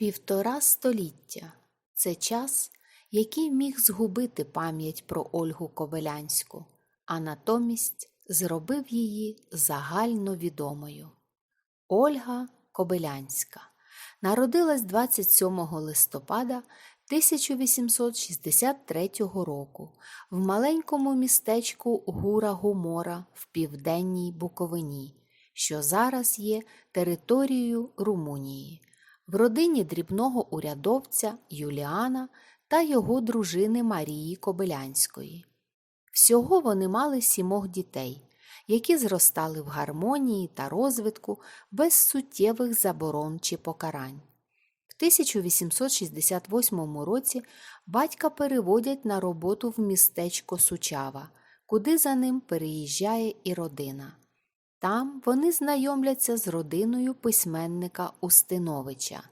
Півтора століття це час, який міг згубити пам'ять про Ольгу Кобилянську, а натомість зробив її загально відомою. Ольга Кобилянська народилась 27 листопада 1863 року в маленькому містечку Гура Гумора в південній Буковині, що зараз є територією Румунії в родині дрібного урядовця Юліана та його дружини Марії Кобилянської. Всього вони мали сімох дітей, які зростали в гармонії та розвитку без суттєвих заборон чи покарань. В 1868 році батька переводять на роботу в містечко Сучава, куди за ним переїжджає і родина. Там вони знайомляться з родиною письменника Устиновича,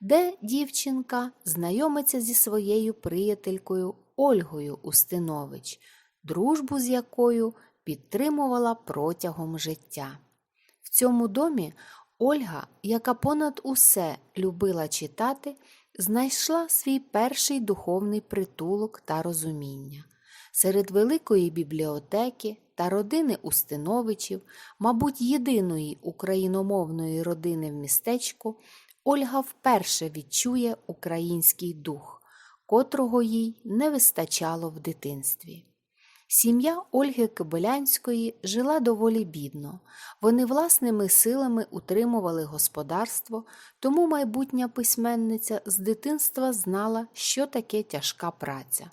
де дівчинка знайомиться зі своєю приятелькою Ольгою Устинович, дружбу з якою підтримувала протягом життя. В цьому домі Ольга, яка понад усе любила читати, знайшла свій перший духовний притулок та розуміння. Серед великої бібліотеки та родини Устиновичів, мабуть, єдиної україномовної родини в містечку, Ольга вперше відчує український дух, котрого їй не вистачало в дитинстві. Сім'я Ольги Кобилянської жила доволі бідно. Вони власними силами утримували господарство, тому майбутня письменниця з дитинства знала, що таке тяжка праця.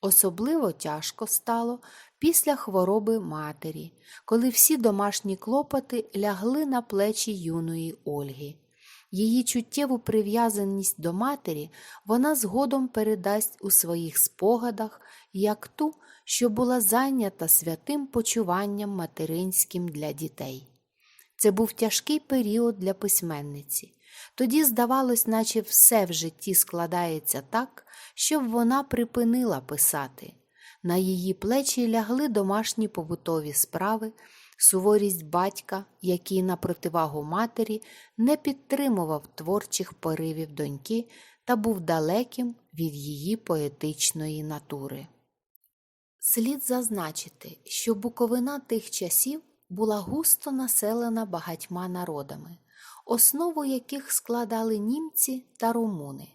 Особливо тяжко стало після хвороби матері, коли всі домашні клопоти лягли на плечі юної Ольги. Її чуттєву прив'язаність до матері вона згодом передасть у своїх спогадах як ту, що була зайнята святим почуванням материнським для дітей. Це був тяжкий період для письменниці. Тоді, здавалось, наче все в житті складається так, щоб вона припинила писати. На її плечі лягли домашні побутові справи, суворість батька, який на противагу матері не підтримував творчих поривів доньки та був далеким від її поетичної натури. Слід зазначити, що Буковина тих часів була густо населена багатьма народами, основу яких складали німці та румуни.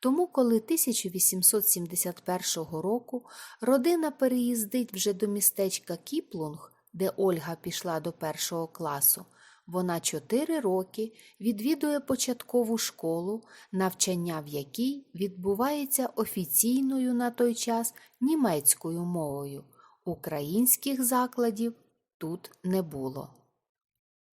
Тому, коли 1871 року родина переїздить вже до містечка Кіплунг, де Ольга пішла до першого класу, вона чотири роки відвідує початкову школу, навчання в якій відбувається офіційною на той час німецькою мовою. Українських закладів тут не було.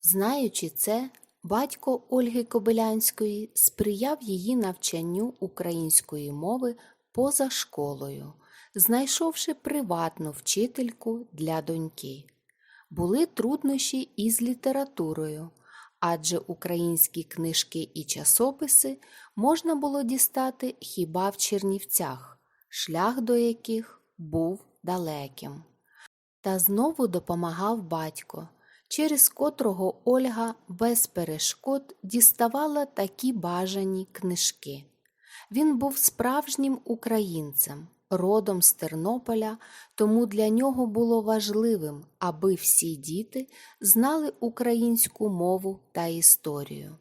Знаючи це, батько Ольги Кобилянської сприяв її навчанню української мови поза школою, знайшовши приватну вчительку для доньки були труднощі із літературою, адже українські книжки і часописи можна було дістати хіба в Чернівцях, шлях до яких був далеким. Та знову допомагав батько, через котрого Ольга без перешкод діставала такі бажані книжки. Він був справжнім українцем, родом з Тернополя, тому для нього було важливим, аби всі діти знали українську мову та історію.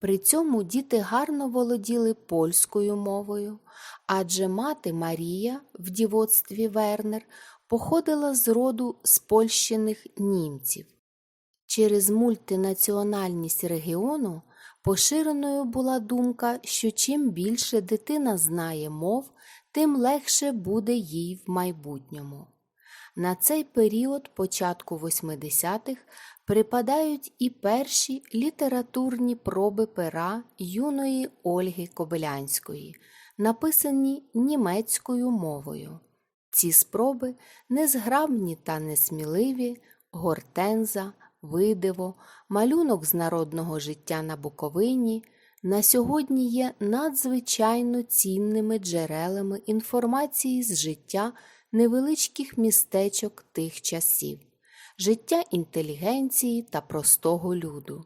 При цьому діти гарно володіли польською мовою, адже мати Марія в дівоцтві Вернер походила з роду спольщених німців. Через мультинаціональність регіону поширеною була думка, що чим більше дитина знає мов, тим легше буде їй в майбутньому. На цей період початку 80-х припадають і перші літературні проби пера юної Ольги Кобилянської, написані німецькою мовою. Ці спроби незграбні та несміливі, гортенза, видиво, малюнок з народного життя на Буковині на сьогодні є надзвичайно цінними джерелами інформації з життя невеличких містечок тих часів, життя інтелігенції та простого люду.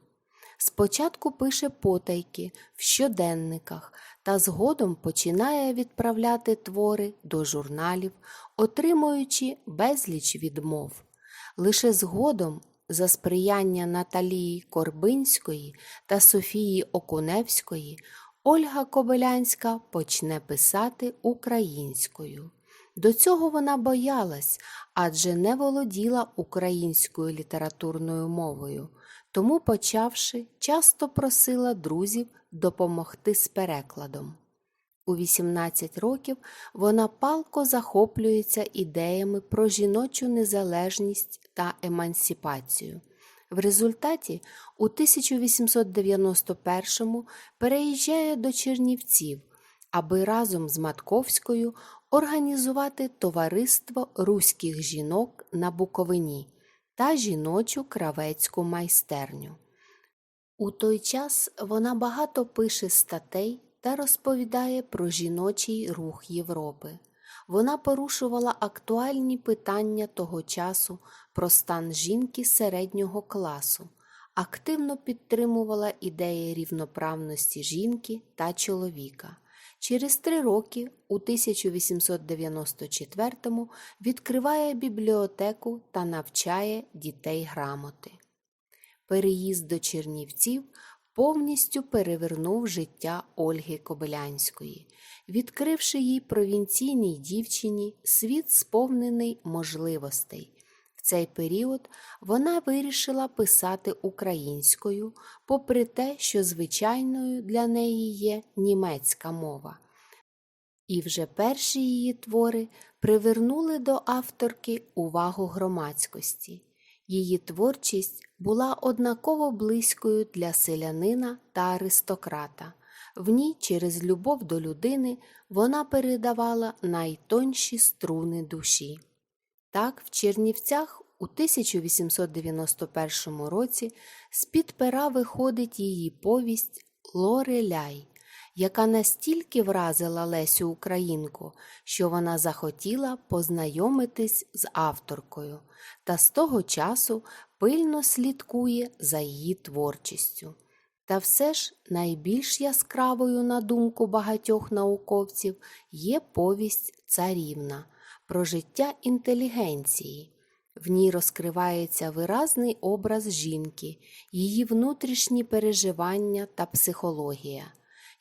Спочатку пише потайки в щоденниках та згодом починає відправляти твори до журналів, отримуючи безліч відмов. Лише згодом, за сприяння Наталії Корбинської та Софії Окуневської, Ольга Кобилянська почне писати українською. До цього вона боялась, адже не володіла українською літературною мовою, тому, почавши, часто просила друзів допомогти з перекладом. У 18 років вона палко захоплюється ідеями про жіночу незалежність та емансипацію. В результаті у 1891-му переїжджає до Чернівців, аби разом з Матковською організувати товариство руських жінок на Буковині та жіночу кравецьку майстерню. У той час вона багато пише статей та розповідає про жіночий рух Європи. Вона порушувала актуальні питання того часу про стан жінки середнього класу, активно підтримувала ідеї рівноправності жінки та чоловіка. Через три роки, у 1894-му, відкриває бібліотеку та навчає дітей грамоти. Переїзд до Чернівців повністю перевернув життя Ольги Кобилянської, відкривши їй провінційній дівчині світ сповнений можливостей. В цей період вона вирішила писати українською, попри те, що звичайною для неї є німецька мова. І вже перші її твори привернули до авторки увагу громадськості. Її творчість була однаково близькою для селянина та аристократа. В ній через любов до людини вона передавала найтонші струни душі. Так, в Чернівцях у 1891 році з-під пера виходить її повість Лореляй, яка настільки вразила Лесю Українку, що вона захотіла познайомитись з авторкою та з того часу пильно слідкує за її творчістю. Та все ж найбільш яскравою, на думку багатьох науковців, є повість царівна про життя інтелігенції. В ній розкривається виразний образ жінки, її внутрішні переживання та психологія.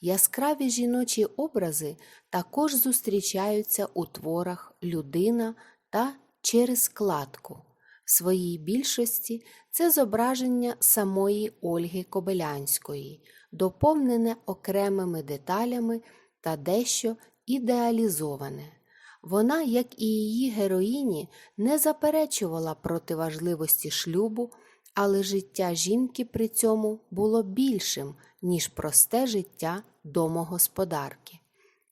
Яскраві жіночі образи також зустрічаються у творах людина та через кладку. В своїй більшості це зображення самої Ольги Кобилянської, доповнене окремими деталями та дещо ідеалізоване. Вона, як і її героїні, не заперечувала проти важливості шлюбу, але життя жінки при цьому було більшим, ніж просте життя домогосподарки.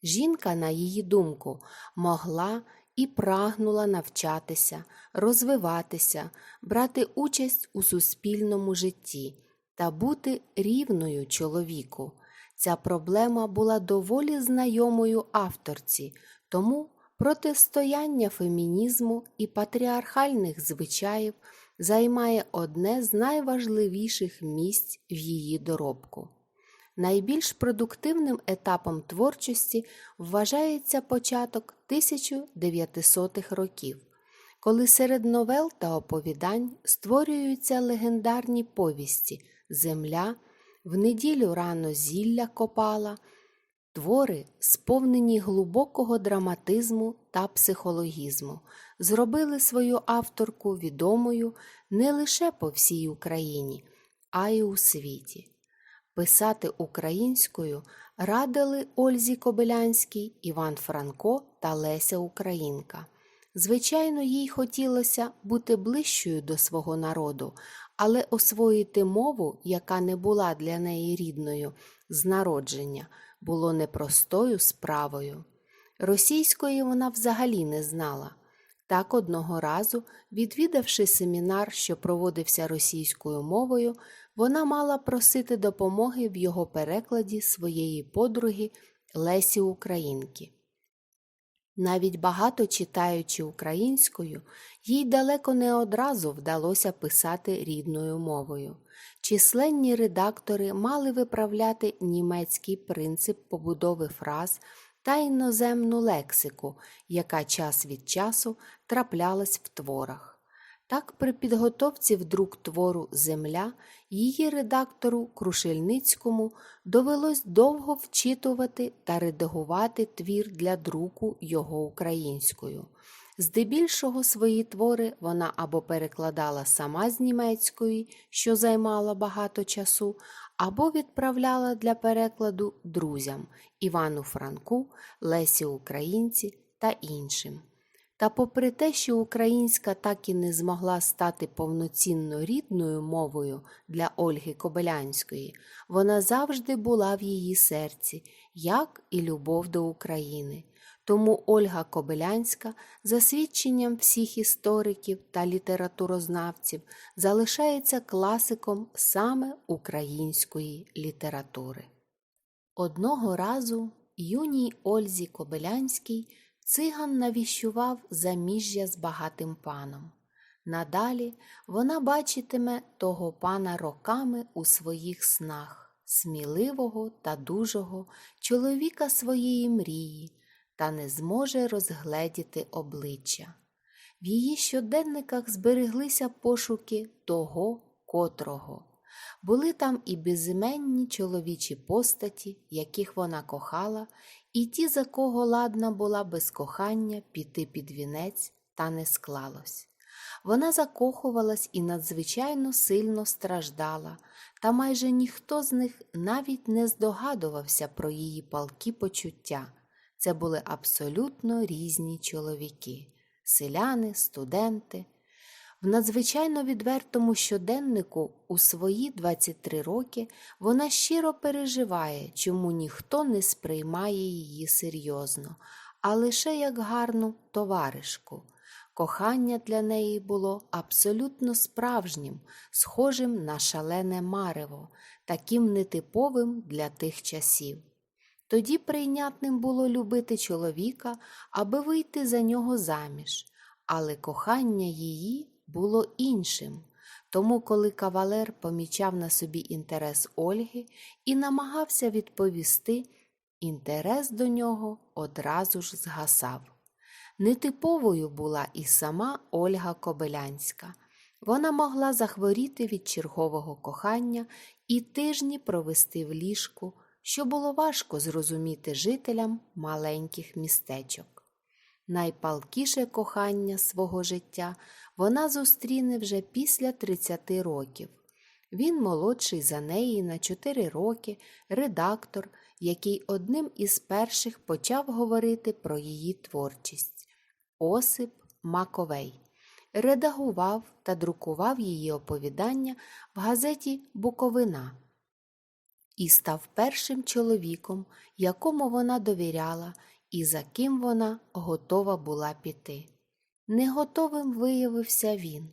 Жінка, на її думку, могла і прагнула навчатися, розвиватися, брати участь у суспільному житті та бути рівною чоловіку. Ця проблема була доволі знайомою авторці, тому протистояння фемінізму і патріархальних звичаїв займає одне з найважливіших місць в її доробку. Найбільш продуктивним етапом творчості вважається початок 1900-х років, коли серед новел та оповідань створюються легендарні повісті Земля, в неділю рано зілля копала, твори, сповнені глибокого драматизму та психологізму, зробили свою авторку відомою не лише по всій Україні, а й у світі. Писати українською радили Ользі Кобилянській, Іван Франко та Леся Українка. Звичайно, їй хотілося бути ближчою до свого народу, але освоїти мову, яка не була для неї рідною, з народження, було непростою справою. Російської вона взагалі не знала. Так одного разу, відвідавши семінар, що проводився російською мовою, вона мала просити допомоги в його перекладі своєї подруги Лесі Українки. Навіть багато читаючи українською, їй далеко не одразу вдалося писати рідною мовою. численні редактори мали виправляти німецький принцип побудови фраз та іноземну лексику, яка час від часу траплялась в творах. Так, при підготовці в друк твору Земля її редактору Крушельницькому довелось довго вчитувати та редагувати твір для друку його українською. Здебільшого свої твори вона або перекладала сама з німецької, що займало багато часу, або відправляла для перекладу друзям Івану Франку, Лесі Українці та іншим. Та попри те, що українська так і не змогла стати повноцінно рідною мовою для Ольги Кобилянської, вона завжди була в її серці, як і любов до України. Тому Ольга Кобилянська, за свідченням всіх істориків та літературознавців, залишається класиком саме української літератури. Одного разу юній Ользі Кобилянській циган навіщував заміжжя з багатим паном. Надалі вона бачитиме того пана роками у своїх снах, сміливого та дужого чоловіка своєї мрії, та не зможе розгледіти обличчя. В її щоденниках збереглися пошуки того, котрого. Були там і безіменні чоловічі постаті, яких вона кохала, і ті, за кого ладна була без кохання піти під вінець, та не склалось. Вона закохувалась і надзвичайно сильно страждала, та майже ніхто з них навіть не здогадувався про її палкі почуття. Це були абсолютно різні чоловіки селяни, студенти. В надзвичайно відвертому щоденнику у свої 23 роки вона щиро переживає, чому ніхто не сприймає її серйозно, а лише як гарну товаришку. Кохання для неї було абсолютно справжнім, схожим на шалене марево, таким нетиповим для тих часів. Тоді прийнятним було любити чоловіка, аби вийти за нього заміж, але кохання її було іншим. Тому, коли кавалер помічав на собі інтерес Ольги і намагався відповісти, інтерес до нього одразу ж згасав. Нетиповою була і сама Ольга Кобилянська. Вона могла захворіти від чергового кохання і тижні провести в ліжку, що було важко зрозуміти жителям маленьких містечок. Найпалкіше кохання свого життя вона зустріне вже після 30 років. Він молодший за неї на 4 роки, редактор, який одним із перших почав говорити про її творчість. Осип Маковей. Редагував та друкував її оповідання в газеті Буковина і став першим чоловіком, якому вона довіряла і за ким вона готова була піти. Не готовим виявився він.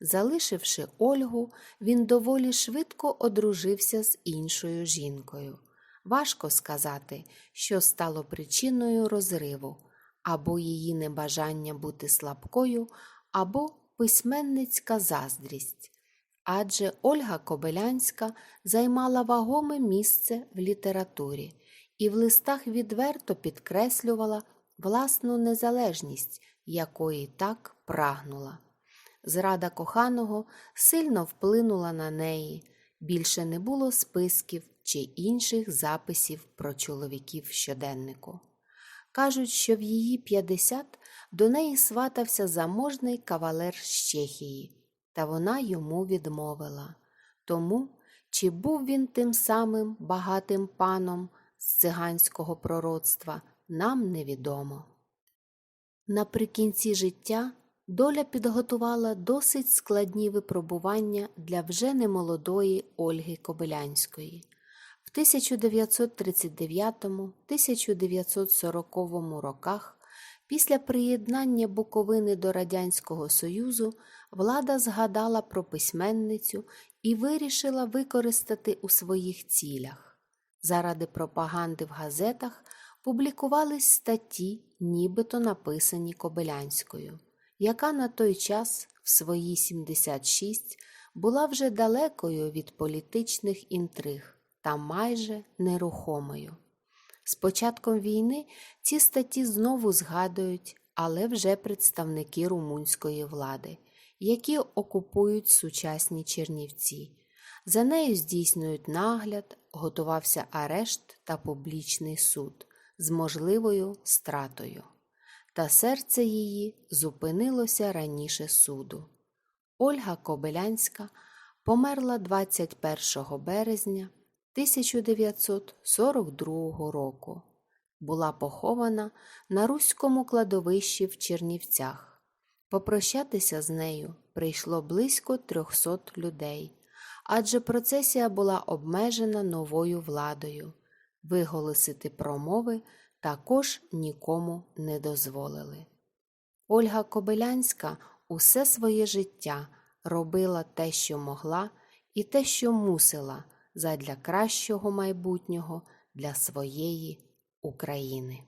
Залишивши Ольгу, він доволі швидко одружився з іншою жінкою. Важко сказати, що стало причиною розриву або її небажання бути слабкою, або письменницька заздрість. Адже Ольга Кобилянська займала вагоме місце в літературі і в листах відверто підкреслювала власну незалежність, якої так прагнула. Зрада коханого сильно вплинула на неї, більше не було списків чи інших записів про чоловіків щоденнику. Кажуть, що в її 50 до неї сватався заможний кавалер з Чехії, та вона йому відмовила. Тому, чи був він тим самим багатим паном з циганського пророцтва, нам невідомо. Наприкінці життя доля підготувала досить складні випробування для вже немолодої Ольги Кобилянської. В 1939-1940 роках, після приєднання Буковини до Радянського Союзу, влада згадала про письменницю і вирішила використати у своїх цілях. Заради пропаганди в газетах публікувались статті, нібито написані Кобилянською, яка на той час, в свої 76, була вже далекою від політичних інтриг та майже нерухомою. З початком війни ці статті знову згадують, але вже представники румунської влади, які окупують сучасні Чернівці. За нею здійснюють нагляд, готувався арешт та публічний суд з можливою стратою. Та серце її зупинилося раніше суду. Ольга Кобилянська померла 21 березня 1942 року. Була похована на Руському кладовищі в Чернівцях. Попрощатися з нею прийшло близько 300 людей, адже процесія була обмежена новою владою. Виголосити промови також нікому не дозволили. Ольга Кобилянська усе своє життя робила те, що могла, і те, що мусила, задля кращого майбутнього для своєї України.